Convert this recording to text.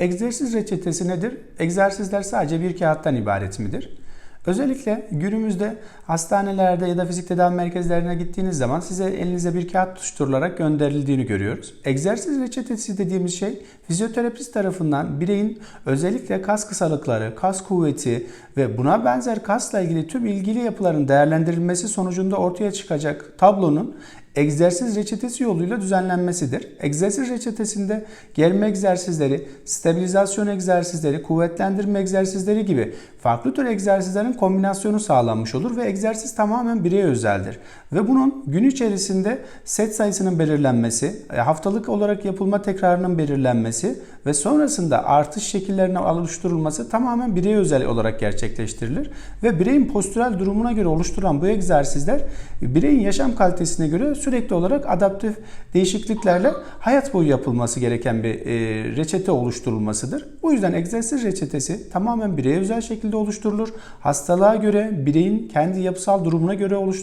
Egzersiz reçetesi nedir? Egzersizler sadece bir kağıttan ibaret midir? Özellikle günümüzde hastanelerde ya da fizik tedavi merkezlerine gittiğiniz zaman size elinize bir kağıt tutuşturularak gönderildiğini görüyoruz. Egzersiz reçetesi dediğimiz şey fizyoterapist tarafından bireyin özellikle kas kısalıkları, kas kuvveti ve buna benzer kasla ilgili tüm ilgili yapıların değerlendirilmesi sonucunda ortaya çıkacak tablonun egzersiz reçetesi yoluyla düzenlenmesidir. Egzersiz reçetesinde germe egzersizleri, stabilizasyon egzersizleri, kuvvetlendirme egzersizleri gibi farklı tür egzersizlerin kombinasyonu sağlanmış olur ve egzersiz tamamen bireye özeldir. Ve bunun gün içerisinde set sayısının belirlenmesi, e, haftalık olarak yapılma tekrarının belirlenmesi ve sonrasında artış şekillerine oluşturulması tamamen bireye özel olarak gerçekleştirilir. Ve bireyin postürel durumuna göre oluşturulan bu egzersizler bireyin yaşam kalitesine göre sürekli olarak adaptif değişikliklerle hayat boyu yapılması gereken bir e, reçete oluşturulmasıdır. Bu yüzden egzersiz reçetesi tamamen bireye özel şekilde oluşturulur. Hastalığa göre, bireyin kendi yapısal durumuna göre oluşturulur.